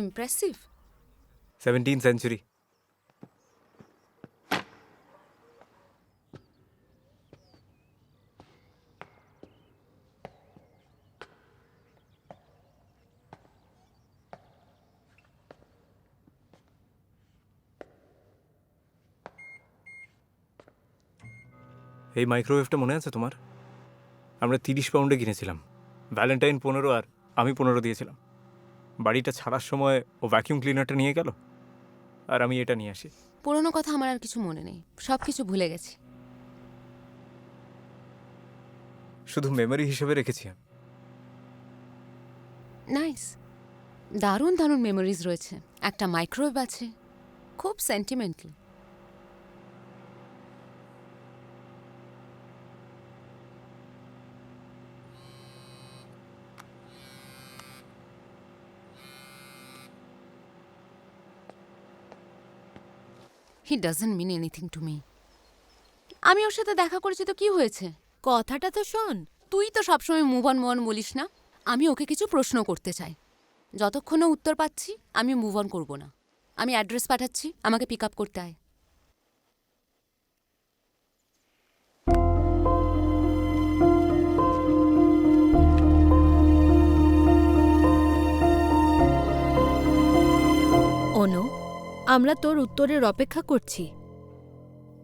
Impressive seventeen century এই মাইক্রোওয়েভটা মনে আছে তোমার? আমরা তিরিশ পাউন্ডে কিনেছিলাম। ভ্যালেন্টাইন পনেরো আর আমি পনেরো দিয়েছিলাম। বাড়িটা ছাড়ার সময় ও ভ্যাকিউম ক্লিনারটা নিয়ে গেল? আর আমি এটা নিয়ে আসি। পুরনো কথা আমার আর কিছু মনে নেই। সব কিছু ভুলে গেছি। শুধু মেমোরি হিসেবে রেখেছি আমি। নাইস দারুণ দারুণ মেমোরিজ রয়েছে। একটা মাইক্রোওয়েভ আছে। খুব sentimental he doesn't mean anything to me আমি ওর সাথে দেখা করেছি তো কি হয়েছে? কথাটা তো শোন তুই তো সবসময় মুভ অন মুভ অন বলিস না। আমি ওকে কিছু প্রশ্ন করতে চাই। যতক্ষণ উত্তর পাচ্ছি আমি মুভ অন করব না। আমি অ্যাড্রেস পাঠাচ্ছি আমাকে পিক আপ করতে আয়। অনু আমরা তোর উত্তরের অপেক্ষা করছি।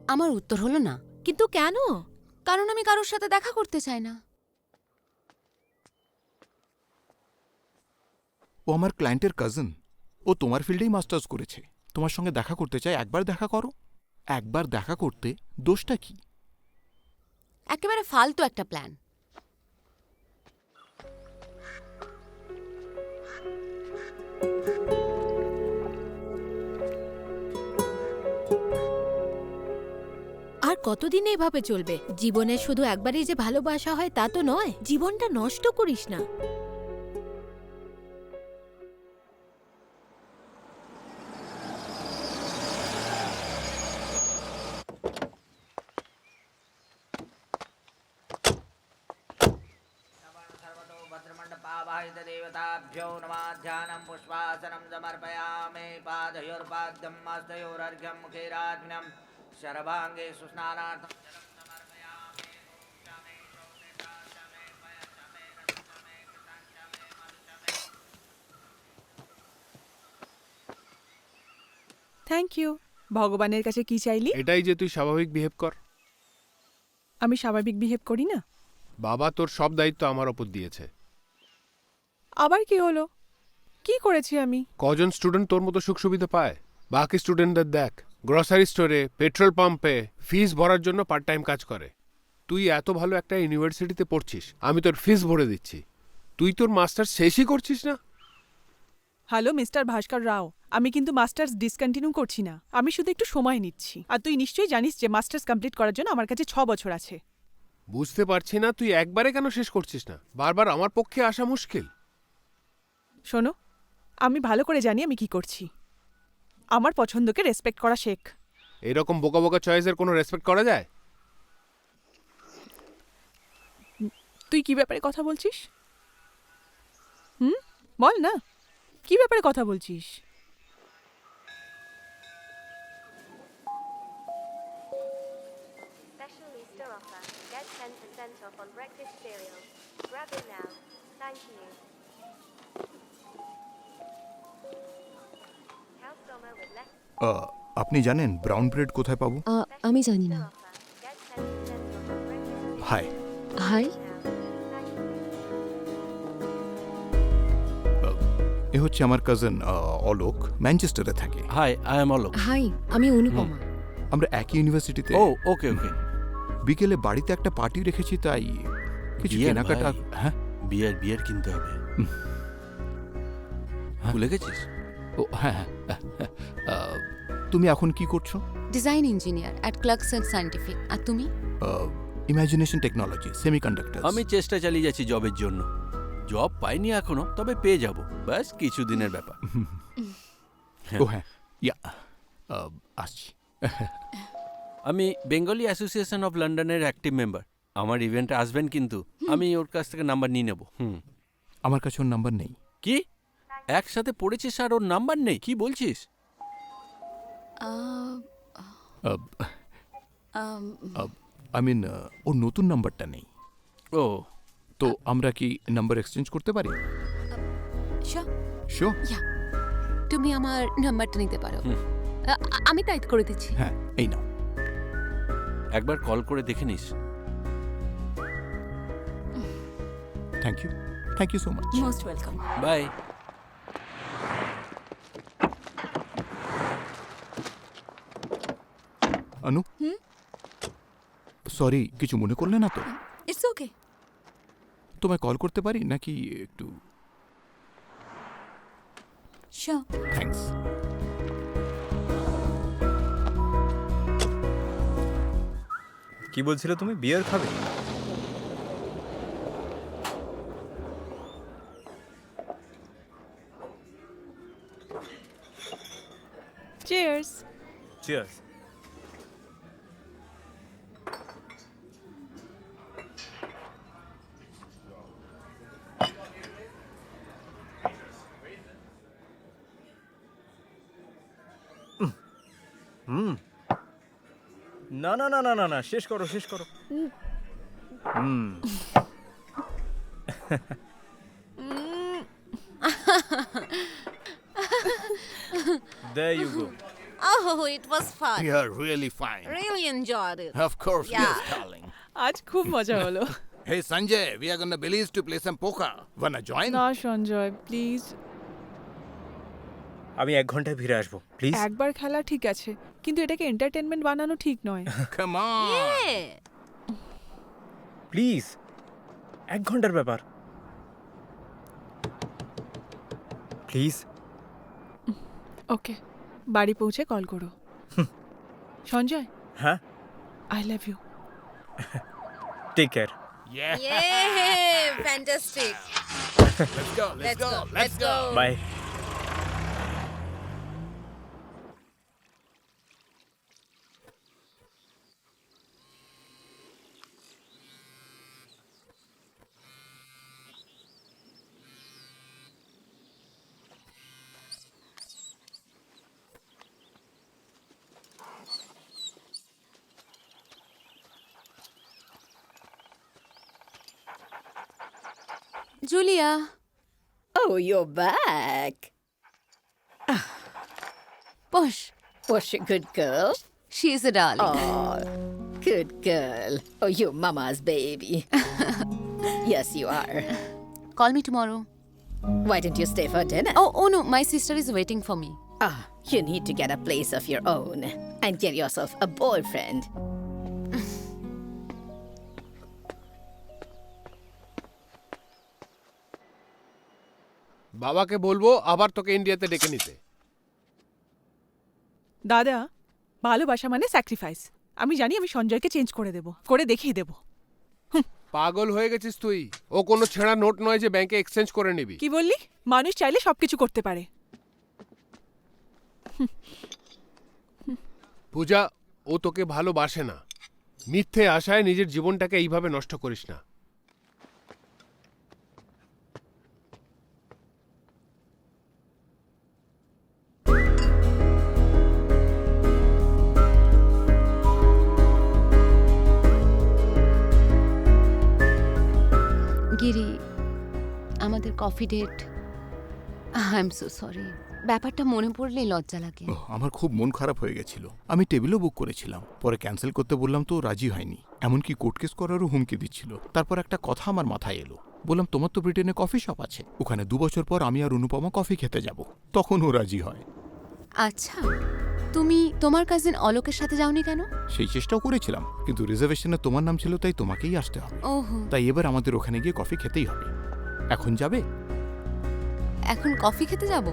আমার উত্তর হলো না। কিন্তু কেন? কারণ আমি কারোর সাথে দেখা করতে চাই না। ও আমার ক্লায়েন্টের কাজিন ও তোমার ফিল্ডেই মাস্টার্স করেছে। তোমার সঙ্গে দেখা করতে চায় একবার দেখা করো। একবার দেখা করতে দোষটা কি? একেবারে ফালতু একটা প্ল্যান কতদিন এভাবে চলবে জীবনে শুধু একবারই যে ভালোবাসা হয় তা তো নয় জীবনটা নষ্ট করিস না सर्वतो भद्रमण्डपावाहितदेवताभ्यो नमः ध्यानं पुष्पासनं समर्पयामि पादयोर्पाद्यं हस्तयोरर्घ्यं मुखेराग्नम् शर्वाङ्गे सुस्नानार्थं जलं समर्पयामि ॐ च मे प्रोक्ता च मे पय च मे रक्ष च मे कृतं च मे मधु च मे থ্যাংক ইউ ভগবানের কাছে কি চাইলি এটাই যে তুই স্বাভাবিক বিহেভ কর আমি স্বাভাবিক বিহেভ করি না বাবা তোর সব দায়িত্ব আমার ওপর দিয়েছে আবার কি হলো কি করেছি আমি কজন স্টুডেন্ট তোর মতো সুখ সুবিধা পায় বাকি স্টুডেন্টদের দেখ গ্রসারি স্টোরে পেট্রোল পাম্পে ফিস ভরার জন্য পার্ট টাইম কাজ করে। তুই এত ভালো একটা ইউনিভার্সিটিতে পড়ছিস আমি তোর ফিস ভরে দিচ্ছি। তুই তোর মাস্টার শেষই করছিস না? হ্যালো মিস্টার ভাস্কর রাও আমি কিন্তু মাস্টার্স ডিসকন্টিনিউ করছি না। আমি শুধু একটু সময় নিচ্ছি। আর তুই নিশ্চয়ই জানিস যে মাস্টার্স কমপ্লিট করার জন্য আমার কাছে ছ বছর আছে। বুঝতে পারছি না তুই একবারে কেন শেষ করছিস না? বারবার আমার পক্ষে আসা মুশকিল। শোনো আমি ভালো করে জানি আমি কি করছি। আমার পছন্দকে রেসপেক্ট করা শেখ এরকম বোকা বোকা চয়েসের কোনো রেসপেক্ট করা যায় তুই কি ব্যাপারে কথা বলছিস হুম বল না কি ব্যাপারে কথা বলছিস Special Easter offer. Get 10% off on breakfast cereals. Grab it now. Thank you. আপনি জানেন ব্রাউন ব্রেড কোথায় পাবো? আমি জানি না। Offer. Get 10% off on breakfast hi hi. এ হচ্ছে আমার কাজিন অলোক ম্যানচেস্টারে থাকে। Hi I am Alok. Hi আমি অনুপমা। আমরা একই ইউনিভার্সিটিতে ও ওকে ওকে বিকেলে বাড়িতে একটা পার্টি রেখেছি তাই কিছু বিয়ের কেনাকাটা হ্যাঁ? বিয়ার বিয়ার কিনতে হবে। ভুলে গেছিস? ও হ্যাঁ হ্যাঁ, হ্যাঁ, আহ, তুমি এখন কি করছ? Design engineer at Clarks and scientific আর তুমি? ইমাজিনেশন টেকনোলজি সেমিকন্ডাক্টর আমি চেষ্টা চালিয়ে যাচ্ছি জবের জন্য। জব পাইনি এখনও তবে পেয়ে যাব। ব্যাস কিছুদিনের ব্যাপার। ও হ্যাঁ ইয়া আহ, আসছি। আমি বেঙ্গলি অ্যাসোসিয়েশন অফ লন্ডনের অ্যাক্টিভ মেম্বার আমার ইভেন্টে আসবেন কিন্তু। আমি ওর কাছ থেকে নাম্বার নিয়ে নেব। হুম। আমার কাছে ওর নাম্বার নেই। কি? একসাথে পড়েছিস আর ওর নাম্বার নেই কি বলছিস? আই মিন ওর নতুন নাম্বারটা নেই। ও। তো আমরা কি নাম্বার এক্সচেঞ্জ করতে পারি. শো তুমি আমার নাম্বারটা নিতে পারো। আমি টাইপ করে দিচ্ছি। হ্যাঁ এই নাও। একবার কল করে দেখে নিস। Thank you thank you so much most welcome bye Anu sorry কিছু মনে করলে না তো ইটস ওকে তোমায় কল করতে পারি নাকি একটু থ্যাঙ্কস কি বলছিলে তুমি? বিয়ার খাবে? চিয়ার্স চিয়ার্স না না না না না না শেষ করো শেষ করো হুম There you go. Oh, it was fun. You are really fine. Really enjoyed it. Of course, Yeah. yes, darling. আজ খুব মজা হলো Hey, Sanjay, we are gonna Belize to play some poker. Wanna join? না Sanjay please আমি এক ঘন্টায় ফিরে আসব প্লিজ একবার খেলা ঠিক আছে কিন্তু এটাকে এন্টারটেনমেন্ট বানানো ঠিক নয়. প্লিজ এক ঘণ্টার ব্যাপার প্লিজ ওকে বাড়ি পৌঁছে কল করো সঞ্জয় হ্যাঁ I love you take care Yeah. Yeah, fantastic. Let's go. Let's, Let's go. go. Let's go. Bye Julia. Oh, you're back. Push. Was she a good girl? She's a darling. Oh, good girl. Oh, you're mama's baby. yes, you are. Call me tomorrow. Why didn't you stay for dinner? Oh, oh no, my sister is waiting for me. Ah, you need to get a place of your own and get yourself a boyfriend. বাবাকে বলব আবার তোকে ইন্ডিয়াতে ডেকে নিতে। দাদা ভালোবাসা মানে স্যাক্রিফাইস আমি জানি আমি সঞ্জয়কে চেঞ্জ করে দেব করে দেখিয়ে দেব। পাগল হয়ে গেছিস তুই। ও কোনো ছেঁড়া নোট নয় যে ব্যাংকে এক্সচেঞ্জ করে নিবি। কি বললি? মানুষ চাইলে সবকিছু করতে পারে। পূজা ও তোকে ভালোবাসে না। মিথ্যে আশায় নিজের জীবনটাকে এইভাবে নষ্ট করিস না। Coffee date I am so sorry ব্যাপারটা মনে পড়লেই লজ্জা লাগে। ওহ, আমার খুব মন খারাপ হয়ে গেছিল। আমি টেবিলও বুক করেছিলাম। পরে ক্যান্সেল করতে বললাম তো রাজি হয়নি। এমনকি কোর্ট কেস করারও হুমকি দিচ্ছিল। তারপর একটা কথা আমার মাথায় এলো। বললাম তোমার তো ব্রিটেনে কফি শপ আছে। ওখানে দু বছর পর আমি আর অনুপমা কফি খেতে যাব। তখন ও রাজি হয়। আচ্ছা। তুমি তোমার কাজিন অলোকের সাথে যাওনি কেন? সেই চেষ্টাও করেছিলাম। কিন্তু রিজার্ভেশনে তোমার নাম ছিল তাই তোমাকেই আসতে হবে। ওহো। তাই এবার আমাদের ওখানে গিয়ে কফি খেতেই হবে। এখন যাবে? এখন কফি খেতে যাব?